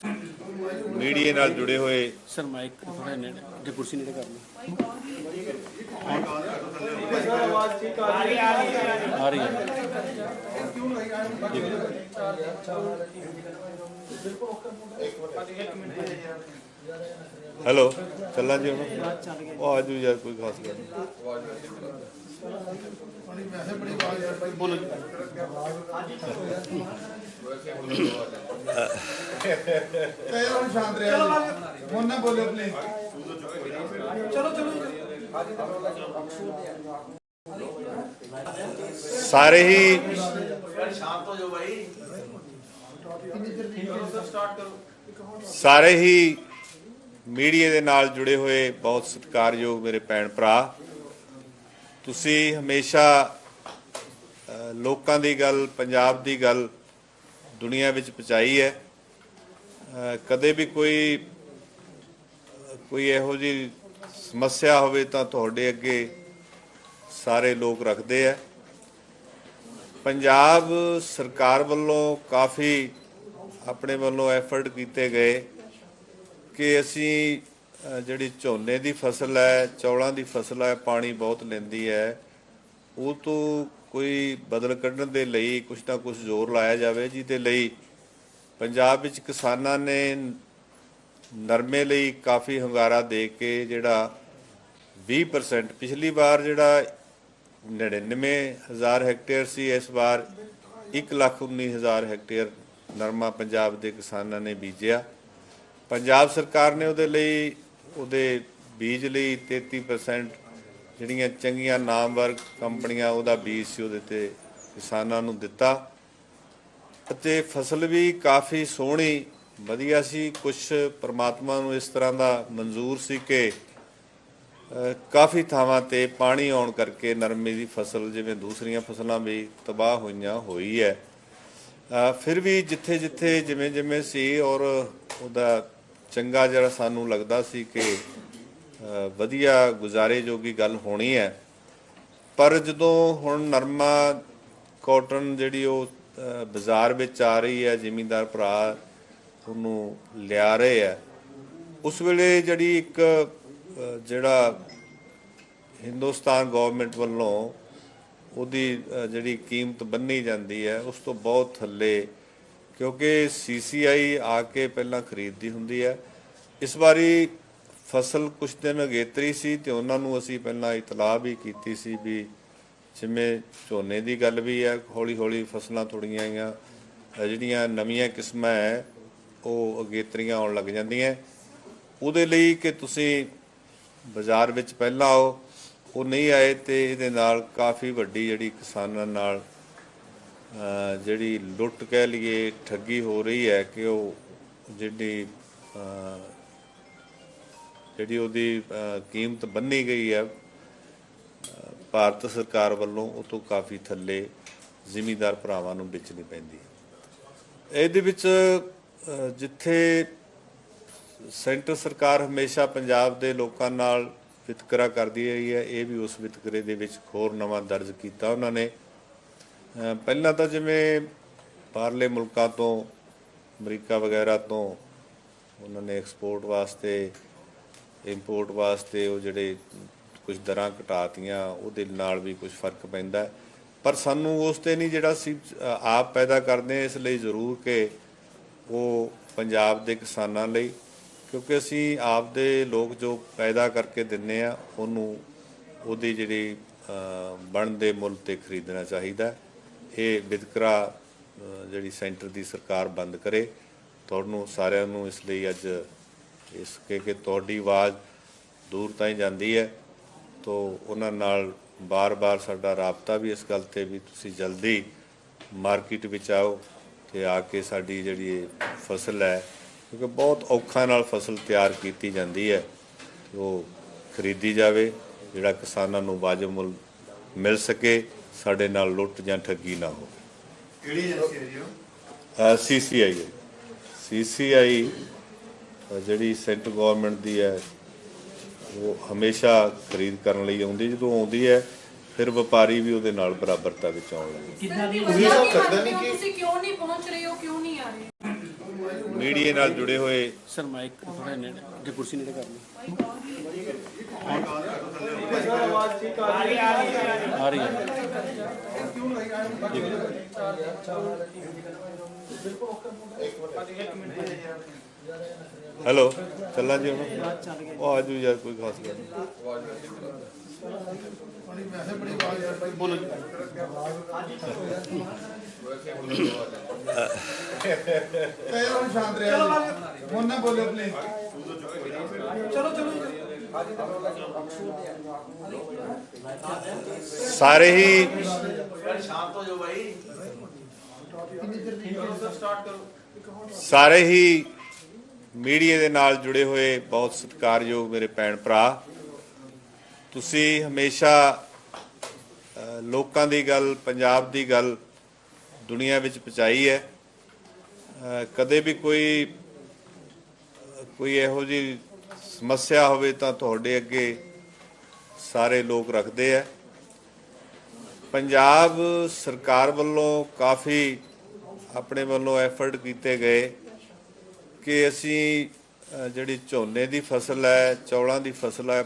Media ਨਾਲ ਜੁੜੇ ਹੋਏ ਸਰ ਮਾਈਕ ਥੋੜਾ ਨੇੜੇ ਜੇ ਕੁਰਸੀ ਨੇੜੇ ਕਰ ਲਓ ਆ ਰਹੀ ਹੈ। ਹੈਲੋ ਚੱਲਾਂ ਜੀ ਹੁਣ? ਉਹ ਆਜੂ ਯਾਰ ਕੋਈ ਖਾਸ ਗੱਲ ਨਹੀਂ। ਹੁਣ ਸ਼ਾਂਤ ਰਿਹਾ ਹੁਣ ਨਾ ਬੋਲਿਓ ਪਲੀਜ਼ ਸਾਰੇ ਹੀ ਸਾਰੇ ਹੀ ਮੀਡੀਆ ਦੇ ਨਾਲ ਜੁੜੇ ਹੋਏ ਬਹੁਤ ਸਤਿਕਾਰਯੋਗ ਮੇਰੇ ਭੈਣ ਭਰਾ। ਤੁਸੀਂ ਹਮੇਸ਼ਾ ਲੋਕਾਂ ਦੀ ਗੱਲ, ਪੰਜਾਬ ਦੀ ਗੱਲ ਦੁਨੀਆ ਵਿੱਚ ਪਹੁੰਚਾਈ ਹੈ। ਕਦੇ ਵੀ ਕੋਈ ਕੋਈ ਇਹੋ ਜਿਹੀ ਸਮੱਸਿਆ ਹੋਵੇ ਤਾਂ ਤੁਹਾਡੇ ਅੱਗੇ ਸਾਰੇ ਲੋਕ ਰੱਖਦੇ ਆ। ਪੰਜਾਬ ਸਰਕਾਰ ਵੱਲੋਂ ਕਾਫੀ ਆਪਣੇ ਵੱਲੋਂ ਐਫਰਟ ਕੀਤੇ ਗਏ ਕਿ ਅਸੀਂ ਜਿਹੜੀ ਝੋਨੇ ਦੀ ਫਸਲ ਹੈ, ਚੌਲਾਂ ਦੀ ਫਸਲ ਹੈ, ਪਾਣੀ ਬਹੁਤ ਲੈਂਦੀ ਹੈ, ਉਹ ਤੋਂ ਕੋਈ ਬਦਲ ਕੱਢਣ ਦੇ ਲਈ ਕੁਛ ਨਾ ਕੁਛ ਜ਼ੋਰ ਲਾਇਆ ਜਾਵੇ, ਜਿਹਦੇ ਲਈ ਪੰਜਾਬ ਵਿੱਚ ਕਿਸਾਨਾਂ ਨੇ ਨਰਮੇ ਲਈ ਕਾਫੀ ਹੰਗਾਰਾ ਦੇ ਕੇ ਜਿਹੜਾ 20% ਪਿਛਲੀ ਵਾਰ ਜਿਹੜਾ 99000 ਹੈਕਟੇਅਰ ਸੀ, ਇਸ ਵਾਰ 119000 ਹੈਕਟੇਅਰ ਨਰਮਾ ਪੰਜਾਬ ਦੇ ਕਿਸਾਨਾਂ ਨੇ ਬੀਜਿਆ। ਪੰਜਾਬ ਸਰਕਾਰ ਨੇ ਉਹਦੇ ਲਈ ਉਹਦੇ ਬੀਜ ਲਈ 33% ਜਿਹੜੀਆਂ ਚੰਗੀਆਂ ਨਾਮਵਰ ਕੰਪਨੀਆਂ, ਉਹਦਾ ਬੀਜ ਸੀ ਉਹਦੇ ਤੇ ਕਿਸਾਨਾਂ ਨੂੰ ਦਿੱਤਾ। ਅਤੇ ਫਸਲ ਵੀ ਕਾਫੀ ਸੋਹਣੀ, ਵਧੀਆ ਸੀ। ਕੁਝ ਪਰਮਾਤਮਾ ਨੂੰ ਇਸ ਤਰ੍ਹਾਂ ਦਾ ਮਨਜ਼ੂਰ ਸੀ ਕਿ ਕਾਫੀ ਥਾਵਾਂ ਤੇ ਪਾਣੀ ਆਉਣ ਕਰਕੇ ਨਰਮੇ ਦੀ ਫਸਲ, ਜਿਵੇਂ ਦੂਸਰੀਆਂ ਫਸਲਾਂ ਵੀ ਤਬਾਹ ਹੋਈਆਂ ਹੋਈ ਹੈ। ਫਿਰ ਵੀ ਜਿੱਥੇ ਜਿੱਥੇ ਜਿਵੇਂ ਜਿਵੇਂ ਸੀ ਔਰ ਉਹਦਾ ਚੰਗਾ ਜਿਹੜਾ ਸਾਨੂੰ ਲੱਗਦਾ ਸੀ ਕਿ ਵਧੀਆ ਗੁਜ਼ਾਰੇ ਜੋਗੀ ਗੱਲ ਹੋਣੀ ਹੈ। ਪਰ ਜਦੋਂ ਹੁਣ ਨਰਮਾ ਕਾਟਨ ਜਿਹੜੀ ਉਹ ਬਾਜ਼ਾਰ ਵਿੱਚ ਆ ਰਹੀ ਹੈ, ਜ਼ਿਮੀਂਦਾਰ ਭਰਾ ਉਹਨੂੰ ਲਿਆ ਰਹੇ ਆ ਉਸ ਵੇਲੇ ਜਿਹੜੀ ਇੱਕ ਜਿਹੜਾ ਹਿੰਦੁਸਤਾਨ ਗਵਰਨਮੈਂਟ ਵੱਲੋਂ ਉਹਦੀ ਜਿਹੜੀ ਕੀਮਤ ਬੰਨੀ ਜਾਂਦੀ ਹੈ, ਉਸ ਤੋਂ ਬਹੁਤ ਥੱਲੇ ਕਿਉਂਕਿ ਸੀਸੀਆਈ ਆ ਕੇ ਪਹਿਲਾਂ ਖਰੀਦਦੀ ਹੁੰਦੀ ਹੈ। ਇਸ ਵਾਰੀ ਫਸਲ ਕੁਝ ਦਿਨ ਅਗੇਤਰੀ ਸੀ ਤੇ ਉਹਨਾਂ ਨੂੰ ਅਸੀਂ ਪਹਿਲਾਂ ਇਤਲਾਹ ਵੀ ਕੀਤੀ ਸੀ ਵੀ ਜਿਵੇਂ ਝੋਨੇ ਦੀ ਗੱਲ ਵੀ ਹੈ ਹੌਲੀ ਹੌਲੀ ਫਸਲਾਂ ਥੋੜੀਆਂ ਆਈਆਂ ਜਿਹੜੀਆਂ ਨਵੀਆਂ ਕਿਸਮਾਂ ਹੈ, ਉਹ ਅਗੇਤਰੀਆਂ ਆਉਣ ਲੱਗ ਜਾਂਦੀਆਂ। ਉਹਦੇ ਲਈ ਕਿ ਤੁਸੀਂ ਬਾਜ਼ਾਰ ਵਿੱਚ ਪਹਿਲਾਂ ਆਓ, ਉਹ ਨਹੀਂ ਆਏ ਤੇ ਇਹਦੇ ਨਾਲ ਕਾਫੀ ਵੱਡੀ ਜਿਹੜੀ ਕਿਸਾਨਾਂ ਨਾਲ ਜਿਹੜੀ ਲੁੱਟ ਕਹਿ ਲਈਏ, ਠੱਗੀ ਹੋ ਰਹੀ ਹੈ ਕਿ ਉਹ ਜਿਹੜੀ ਜਿਹੜੀ ਉਹਦੀ ਕੀਮਤ ਬੰਨੀ ਗਈ ਹੈ ਭਾਰਤ ਸਰਕਾਰ ਵੱਲੋਂ ਉਹ ਤੋਂ ਕਾਫੀ ਥੱਲੇ ਜ਼ਿਮੀਦਾਰ ਭਰਾਵਾਂ ਨੂੰ ਵੇਚਣੀ ਪੈਂਦੀ ਹੈ। ਇਹਦੇ ਵਿੱਚ ਜਿੱਥੇ ਸੈਂਟਰ ਸਰਕਾਰ ਹਮੇਸ਼ਾ ਪੰਜਾਬ ਦੇ ਲੋਕਾਂ ਨਾਲ ਵਿਤਕਰਾ ਕਰਦੀ ਰਹੀ ਹੈ, ਇਹ ਵੀ ਉਸ ਵਿਤਕਰੇ ਦੇ ਵਿੱਚ ਹੋਰ ਨਵਾਂ ਦਰਜ ਕੀਤਾ ਉਹਨਾਂ ਨੇ। ਪਹਿਲਾਂ ਤਾਂ ਜਿਵੇਂ ਬਾਹਰਲੇ ਮੁਲਕਾਂ ਤੋਂ, ਅਮਰੀਕਾ ਵਗੈਰਾ ਤੋਂ ਉਹਨਾਂ ਨੇ ਐਕਸਪੋਰਟ ਵਾਸਤੇ ਇੰਪੋਰਟ ਵਾਸਤੇ ਉਹ ਜਿਹੜੇ ਕੁਝ ਦਰਾਂ ਘਟਾਤੀਆਂ, ਉਹਦੇ ਨਾਲ ਵੀ ਕੁਝ ਫ਼ਰਕ ਪੈਂਦਾ। ਪਰ ਸਾਨੂੰ ਉਸ ਤੇ ਨਹੀਂ ਜਿਹੜਾ ਸੀ ਆਪ ਪੈਦਾ ਕਰਦੇ ਹਾਂ, ਇਸ ਲਈ ਜ਼ਰੂਰ ਕਿ ਉਹ ਪੰਜਾਬ ਦੇ ਕਿਸਾਨਾਂ ਲਈ, ਕਿਉਂਕਿ ਅਸੀਂ ਆਪ ਦੇ ਲੋਕ ਜੋ ਪੈਦਾ ਕਰਕੇ ਦਿੰਨੇ ਆ, ਉਹਨੂੰ ਉਹਦੀ ਜਿਹੜੀ ਬਣਦੇ ਮੁੱਲ ਤੇ ਖਰੀਦਣਾ ਚਾਹੀਦਾ। ਇਹ ਵਿਤਕਰਾ ਜਿਹੜੀ ਸੈਂਟਰ ਦੀ ਸਰਕਾਰ ਬੰਦ ਕਰੇ, ਤੁਹਾਨੂੰ ਸਾਰਿਆਂ ਨੂੰ ਇਸ ਲਈ ਅੱਜ ਇਸ ਕਿ ਕਿ ਤੁਹਾਡੀ ਆਵਾਜ਼ ਦੂਰ ਤਾਈਂ ਜਾਂਦੀ ਹੈ। ਤੋ ਉਹਨਾਂ ਨਾਲ ਬਾਰ-ਬਾਰ ਸਾਡਾ ਰਾਬਤਾ ਵੀ ਇਸ ਗੱਲ ਤੇ ਵੀ ਤੁਸੀਂ ਜਲਦੀ ਮਾਰਕੀਟ ਵਿੱਚ ਆਓ ਤੇ ਆ ਕੇ ਸਾਡੀ ਜਿਹੜੀ ਇਹ ਫਸਲ ਹੈ, ਕਿਉਂਕਿ ਬਹੁਤ ਔਖਾ ਨਾਲ ਫਸਲ ਤਿਆਰ ਕੀਤੀ ਜਾਂਦੀ ਹੈ। ਉਹ ਖਰੀਦੀ ਜਾਵੇ, ਜਿਹੜਾ ਕਿਸਾਨਾਂ ਨੂੰ ਵਾਜਬ ਮੁੱਲ ਮਿਲ ਸਕੇ। ਸਾਡੇ ਨਾਲ ਲੁੱਟ ਜਾਂ ਠੱਗੀ ਨਾ ਹੋਵੇ। ਕਿਹੜੀ ਏਜੰਸੀ ਹੈ ਜੀ ਉਹ? ਸੀਸੀਆਈ ਸੀਸੀਆਈ ਜਿਹੜੀ ਸੈਂਟਰ ਗਵਰਨਮੈਂਟ ਦੀ ਹੈ ਉਹ ਹਮੇਸ਼ਾ ਖਰੀਦ ਕਰਨ ਲਈ ਆਉਂਦੀ। ਜਦੋਂ ਆਉਂਦੀ ਹੈ ਫਿਰ ਵਪਾਰੀ ਵੀ ਉਹਦੇ ਨਾਲ ਬਰਾਬਰਤਾ ਵਿੱਚ ਆਉਣ ਲੱਗੇ ਕਿੰਨਾ ਦੀ ਤੁਸੀਂ ਸਭ ਸਕਦਾ ਨਹੀਂ ਕਿ- ਤੁਸੀਂ ਕਿਉਂ ਨਹੀਂ ਪਹੁੰਚ ਰਹੇ ਹੋ ਕਿਉਂ ਨਹੀਂ ਆ ਰਹੇ? ਮੀਡੀਆ ਨਾਲ ਜੁੜੇ ਹੋਏ ਸਰ ਮਾਈਕ ਥੋੜਾ ਨੇੜੇ ਜੇ ਕੁਰਸੀ ਨੇੜੇ ਕਰ ਲਓ। ਆ ਰਹੀ ਹੈ। ਹੈਲੋ, ਚੱਲਾਂ ਜੀ ਹੁਣ। ਉਹ ਆਜੂ ਯਾਰ, ਕੋਈ ਖਾਸ ਗੱਲ ਨਹੀਂ। ਹੁਣ ਸ਼ਾਂਤ ਰਿਹਾ ਹੁਣ ਨਾ ਬੋਲਿਓ ਪਲੀਜ਼ ਸਾਰੇ ਹੀ ਸਾਰੇ ਹੀ ਮੀਡੀਆ ਦੇ ਨਾਲ ਜੁੜੇ ਹੋਏ ਬਹੁਤ ਸਤਿਕਾਰਯੋਗ ਮੇਰੇ ਭੈਣ ਭਰਾ। ਤੁਸੀਂ ਹਮੇਸ਼ਾ ਲੋਕਾਂ ਦੀ ਗੱਲ, ਪੰਜਾਬ ਦੀ ਗੱਲ ਦੁਨੀਆ ਵਿੱਚ ਪਹੁੰਚਾਈ ਹੈ। ਕਦੇ ਵੀ ਕੋਈ ਕੋਈ ਇਹੋ ਜਿਹੀ ਸਮੱਸਿਆ ਹੋਵੇ ਤਾਂ ਤੁਹਾਡੇ ਅੱਗੇ ਸਾਰੇ ਲੋਕ ਰੱਖਦੇ ਆ। ਪੰਜਾਬ ਸਰਕਾਰ ਵੱਲੋਂ ਕਾਫੀ ਆਪਣੇ ਵੱਲੋਂ ਐਫਰਟ ਕੀਤੇ ਗਏ ਕਿ ਅਸੀਂ ਜਿਹੜੀ ਝੋਨੇ ਦੀ ਫਸਲ ਹੈ, ਚੌਲਾਂ ਦੀ ਫਸਲ ਹੈ